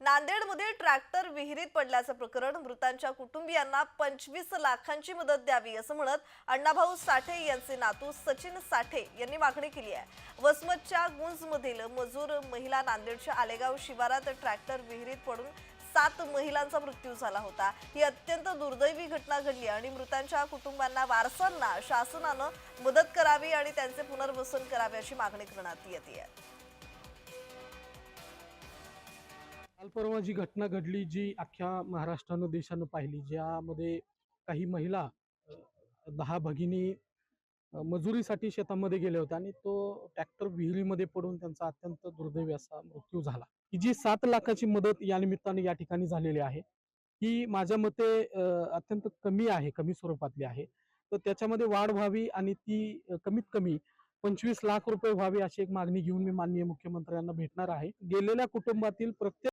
नांदेडमध्ये ट्रॅक्टर विहिरीत पडल्याचं प्रकरण मृतांच्या कुटुंबियांना पंचवीस लाखांची मदत द्यावी असं म्हणत अण्णाभाऊ साठे यांचे नातू सचिन साठे यांनी मागणी केली आहे. वसमतच्या गुंजमधील मजूर महिला नांदेडच्या आलेगाव शिवारात ट्रॅक्टर विहिरीत पडून सात महिलांचा मृत्यू झाला होता. ही अत्यंत दुर्दैवी घटना घडली आणि मृतांच्या कुटुंबांना वारसांना शासनानं मदत करावी आणि त्यांचे पुनर्वसन करावे अशी मागणी करण्यात येते. काल परवा जी घटना घडली जी अख्ख्या महाराष्ट्रानं देशानं पाहिली. ज्यामध्ये काही महिला दहा भगिनी मजुरीसाठी शेतामध्ये गेल्या होत्या आणि तो ट्रॅक्टर विहिरीमध्ये पडून त्यांचा अत्यंत दुर्दैवी असा मृत्यू झाला. ही जी सात लाखाची मदत या निमित्ताने या ठिकाणी झालेली आहे ही माझ्या मते अत्यंत कमी आहे कमी स्वरूपातली आहे. तर त्याच्यामध्ये वाढ व्हावी आणि ती कमीत कमी पंचवीस लाख रुपये व्हावी अशी एक मागणी घेऊन मी माननीय मुख्यमंत्र्यांना भेटणार आहे. गेलेल्या कुटुंबातील प्रत्येक